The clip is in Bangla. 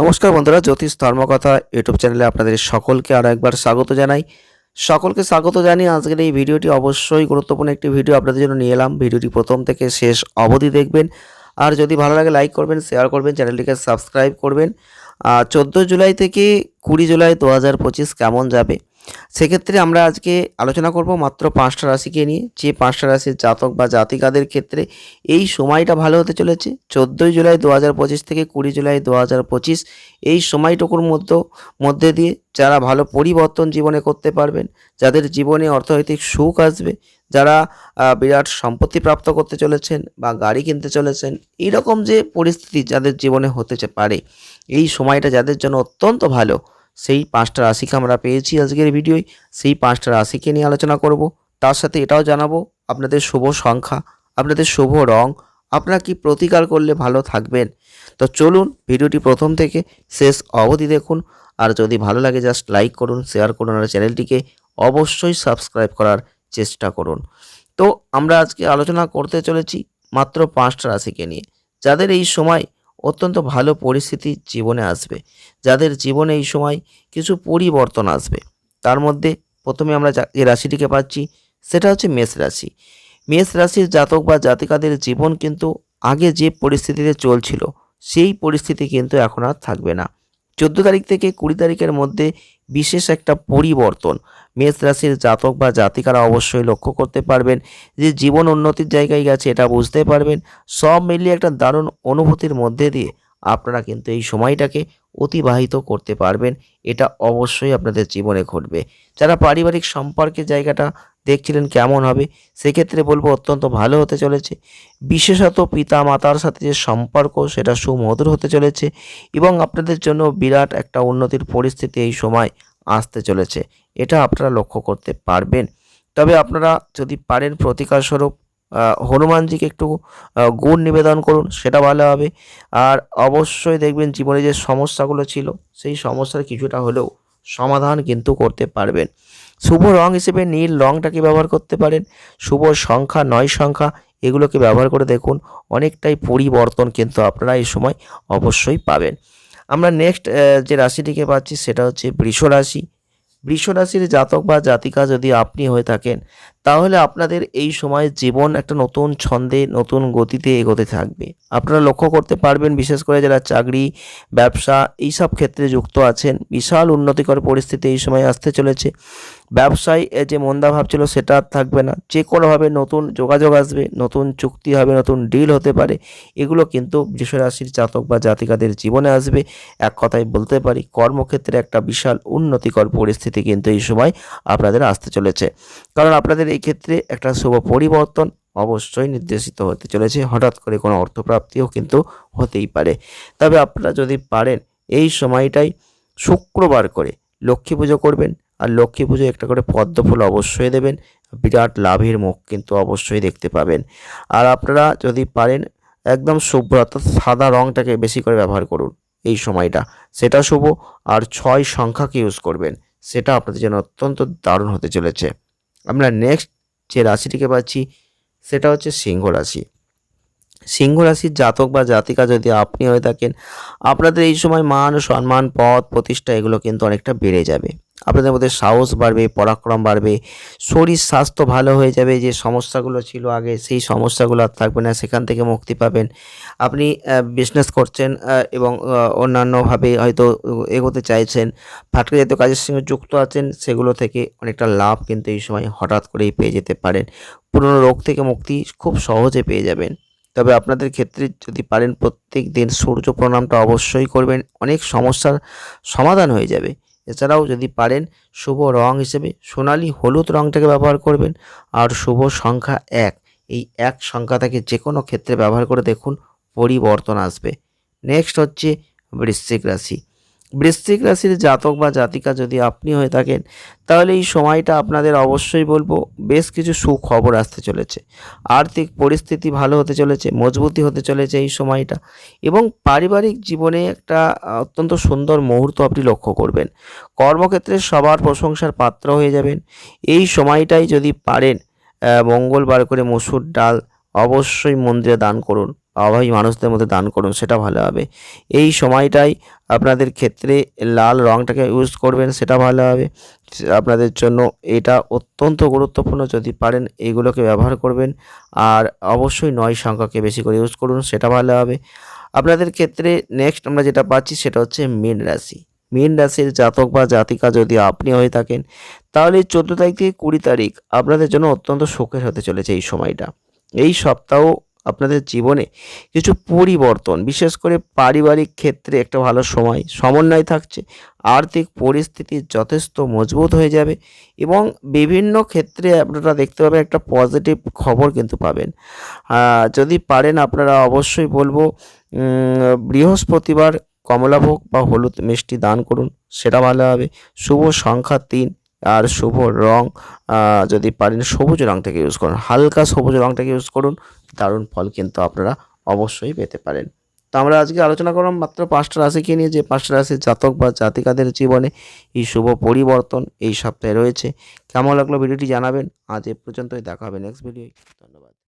নমস্কার বন্ধুরা, জ্যোতিষ ধর্মকথা ইউটিউব চ্যানেলে আপনাদের সকলকে আরও একবার স্বাগত জানাই। সকলকে স্বাগত জানিয়ে আজকের এই ভিডিওটি অবশ্যই গুরুত্বপূর্ণ একটি ভিডিও আপনাদের জন্য নিয়ে এলাম। ভিডিওটি প্রথম থেকে শেষ অবধি দেখবেন। আর যদি ভালো লাগে, লাইক করবেন, শেয়ার করবেন, চ্যানেলটিকে সাবস্ক্রাইব করবেন। চোদ্দ জুলাই থেকে কুড়ি জুলাই দু হাজার পঁচিশ কেমন যাবে? সেক্ষেত্রে আমরা আজকে আলোচনা করব মাত্র পাঁচটা রাশিকে নিয়ে। যে পাঁচটা রাশির জাতক বা জাতিকাদের ক্ষেত্রে এই সময়টা ভালো হতে চলেছে। চোদ্দোই জুলাই দু হাজার পঁচিশ থেকে কুড়ি জুলাই দু হাজার পঁচিশ এই সময়টুকুর মধ্যে মধ্যে দিয়ে যারা ভালো পরিবর্তন জীবনে করতে পারবেন, যাদের জীবনে অর্থনৈতিক সুখ আসবে, যারা বিরাট সম্পত্তি প্রাপ্ত করতে চলেছেন বা গাড়ি কিনতে চলেছেন এইরকম যে পরিস্থিতি যাদের জীবনে হতে পারে, এই সময়টা যাদের জন্য অত্যন্ত ভালো। সেই পাঁচটা রাশিকে আমরা পেয়েছি আজকের ভিডিওয়, সেই পাঁচটা রাশিকে নিয়ে আলোচনা করব। তার সাথে এটাও জানাব, আপনাদের শুভ সংখ্যা, আপনাদের শুভ রং, আপনারা কি প্রতিকার করলে ভালো থাকবেন? তো চলুন ভিডিওটি প্রথম থেকে শেষ অবধি দেখুন, আর যদি ভালো লাগে জাস্ট লাইক করুন, শেয়ার করুন, আর চ্যানেলটিকে অবশ্যই সাবস্ক্রাইব করার চেষ্টা করুন। তো আমরা আজকে আলোচনা করতে চলেছি মাত্র পাঁচটা রাশিকে নিয়ে। যাদের এই সময় অত্যন্ত ভালো পরিস্থিতি জীবনে আসবে। যাদের জীবনে এই সময় কিছু পরিবর্তন আসবে। তার মধ্যে প্রথমে আমরা যে রাশিটিকে পাচ্ছি, সেটা হচ্ছে মেষ রাশি। মেষ রাশির জাতক বা জাতিকাদের জীবন কিন্তু আগে যে পরিস্থিতিতে চলছিল, সেই পরিস্থিতি কিন্তু এখন আর থাকবে না। চোদ্দ তারিখ থেকে কুড়ি তারিখের মধ্যে বিশেষ একটা পরিবর্তন। মেষ রাশির জাতক বা জাতিকারা অবশ্যই লক্ষ্য করতে পারবেন যে জীবন উন্নতির জায়গায় গেছে, এটা বুঝতে পারবেন। সব মিলিয়ে একটা দারুণ অনুভূতির মধ্যে দিয়ে আপনারা কিন্তু এই সময়টাকে অতিবাহিত করতে পারবেন। এটা অবশ্যই আপনাদের জীবনে ঘটবে। যারা পারিবারিক সম্পর্কের জায়গাটা দেখছিলেন কেমন হবে সেক্ষেত্রে বলব অত্যন্ত ভালো হতে চলেছে। বিশেষত পিতা মাতার সাথে যে সম্পর্ক সেটা সুমধুর হতে চলেছে এবং আপনাদের জন্য বিরাট একটা উন্নতির পরিস্থিতি এই সময় আসতে চলেছে। এটা আপনারা লক্ষ্য করতে পারবেন। তবে আপনারা যদি পারেন প্রতিকার স্বরূপ আহ, হনুমানজিকে একটু গুণ নিবেদন করুন সেটা ভালো হবে। আর অবশ্যই দেখবেন জীবনে যে সমস্যাগুলো ছিল সেই সমস্যার কিছুটা হলেও সমাধান কিন্তু করতে পারবেন। শুভ রং হিসেবে নীল রংটাকে ব্যবহার করতে পারেন? শুভ সংখ্যা, নয় সংখ্যা, এগুলোকে ব্যবহার করে দেখুন, অনেকটাই পরিবর্তন কিন্তু আপনারা এই সময় অবশ্যই পাবেন। আমরা নেক্সট যে রাশিটিকে পাচ্ছি সেটা হচ্ছে বৃষ রাশি বৃষ রাশির জাতক বা জাতিকা যদি আপনি হয়ে থাকেন, তাহলে আপনাদের এই সময় জীবন একটা নতুন ছন্দে, নতুন গতিতে এগোতে থাকবে। আপনারা লক্ষ্য করতে পারবেন, বিশেষ করে যারা চাকরি, ব্যবসা, এইসব ক্ষেত্রে যুক্ত আছেন, বিশাল উন্নতিকর পরিস্থিতি এই সময় আসতে চলেছে। ব্যবসায় যে মন্দাভাব ছিল সেটা আর থাকবে না। যে কোনোভাবে নতুন যোগাযোগ আসবে, নতুন চুক্তি হবে, নতুন ডিল হতে পারে, এগুলো কিন্তু বৃষরাশির জাতক বা জাতিকাদের জীবনে আসবে। এক কথায় বলতে পারি, কর্মক্ষেত্রে একটা বিশাল উন্নতিকর পরিস্থিতি কিন্তু এই সময় আপনাদের আসতে চলেছে। কারণ আপনাদের এই ক্ষেত্রে একটা শুভ পরিবর্তন অবশ্যই নির্দেশিত হতে চলেছে। হঠাৎ করে কোনো অর্থপ্রাপ্তিও কিন্তু হতেই পারে। তবে আপনারা যদি পারেন, এই সময়টাই শুক্রবার করে লক্ষ্মী পুজো করবেন আর লক্ষ্মী পুজো একটা করে পদ্ম ফুল অবশ্যই দেবেন। বিরাট লাভের মুখ কিন্তু অবশ্যই দেখতে পাবেন। আর আপনারা যদি পারেন, একদম শুভ্র অর্থাৎ সাদা রঙটাকে বেশি করে ব্যবহার করুন এই সময়টা। সেটা শুভ। আর ছয় সংখ্যাকে ইউজ করবেন। সেটা আপনাদের জন্য অত্যন্ত দারুণ হতে চলেছে। আমরা নেক্সট যে রাশিটিকে পাচ্ছি, সেটা হচ্ছে সিংহ রাশি। সিংহ রাশির জাতক বা জাতিকা যদি আপনি হয়ে থাকেন, আপনাদের এই সময় মান, সম্মান, পদ, প্রতিষ্ঠা এগুলো কিন্তু অনেকটা বেড়ে যাবে। আপনাদের মধ্যে সাহস বাড়বে, পরাক্রম বাড়বে, শরীর, স্বাস্থ্য ভালো হয়ে যাবে, যে সমস্যাগুলো ছিল আগে, সেই সমস্যাগুলো আর থাকবে না, সেখান থেকে মুক্তি পাবেন। আপনি বিজনেস করছেন এবং অন্যান্যভাবে হয়তো এগোতে চাইছেন, ফাটকা জাতীয় কাজের সঙ্গে যুক্ত আছেন, সেগুলো থেকে অনেকটা লাভ কিন্তু এই সময় হঠাৎ করেই পেয়ে যেতে পারেন। পুরনো রোগ থেকে মুক্তি খুব সহজে পেয়ে যাবেন। তবে আপনাদের ক্ষেত্রে যদি পারেন, প্রত্যেক দিন সূর্য প্রণামটা অবশ্যই করবেন, অনেক সমস্যার সমাধান হয়ে যাবে। এছাড়াও যদি পারেন শুভ রং হিসেবে, সোনালি হলুদ রংটাকে ব্যবহার করবেন আর শুভ সংখ্যা এক। এই এক সংখ্যাটাকে যে কোনো ক্ষেত্রে ব্যবহার করে দেখুন পরিবর্তন আসবে। নেক্সট হচ্ছে বৃশ্চিক রাশি। বৃশ্চিক রাশির জাতক বা জাতিকা যদি আপনি হয়ে থাকেন, তাহলে এই সময়টা আপনাদের অবশ্যই বলব বেশ কিছু সুখবর আসতে চলেছে। আর্থিক পরিস্থিতি ভালো হতে চলেছে, মজবুতি হতে চলেছে এই সময়টা এবং পারিবারিক জীবনে একটা অত্যন্ত সুন্দর মুহূর্ত আপনি লক্ষ্য করবেন। কর্মক্ষেত্রে সবার প্রশংসার পাত্র হয়ে যাবেন। এই সময়টাই যদি পারেন মঙ্গলবার করে মসুর ডাল অবশ্যই মন্দিরে দান করুন। অভাবী মানুষদের মধ্যে দান করুন, সেটা ভালো হবে। এই সময়টাই আপনাদের ক্ষেত্রে লাল রঙটাকে ইউজ করবেন, সেটা ভালো হবে। আপনাদের জন্য এটা অত্যন্ত গুরুত্বপূর্ণ, যদি পারেন এইগুলোকে ব্যবহার করবেন। আর অবশ্যই নয় সংখ্যাকে বেশি করে ইউজ করুন, সেটা ভালো হবে। আপনাদের ক্ষেত্রে নেক্সট আমরা যেটা পাচ্ছি, সেটা হচ্ছে মীন রাশি। মীন রাশির জাতক বা জাতিকা যদি আপনি হয়ে থাকেন, তাহলে চোদ্দ তারিখ থেকে কুড়ি তারিখ আপনাদের জন্য অত্যন্ত সুখের হতে চলেছে এই সময়টা। এই সপ্তাহ আপনাদের জীবনে কিছু পরিবর্তন, বিশেষ করে পারিবারিক ক্ষেত্রে একটা ভালো সময়, সমন্বয় থাকছে, আর্থিক পরিস্থিতি যথেষ্ট মজবুত হয়ে যাবে এবং বিভিন্ন ক্ষেত্রে আপনারা দেখতে পাবেন একটা পজিটিভ খবর কিন্তু পাবেন। যদি পারেন আপনারা অবশ্যই বলব বৃহস্পতিবার কমলাভোগ বা হলুদ মিষ্টি দান করুন, সেটা ভালো হবে। শুভ সংখ্যা তিন আর শুভ রং যদি পারেন সবুজ রং থেকে ইউজ করুন। হালকা সবুজ রংটাকে ইউজ করুন, দারুণ ফল কিন্তু আপনারা অবশ্যই পেতে পারেন। তো আমরা আজকে আলোচনা করলাম মাত্র পাঁচটা রাশিকে নিয়ে, যে পাঁচটা রাশির জাতক বা জাতিকাদের জীবনে এই শুভ পরিবর্তন এই সপ্তাহে রয়েছে। কেমন লাগল ভিডিওটি জানাবেন। আজ এ পর্যন্তই, দেখা হবে নেক্সট ভিডিও ধন্যবাদ।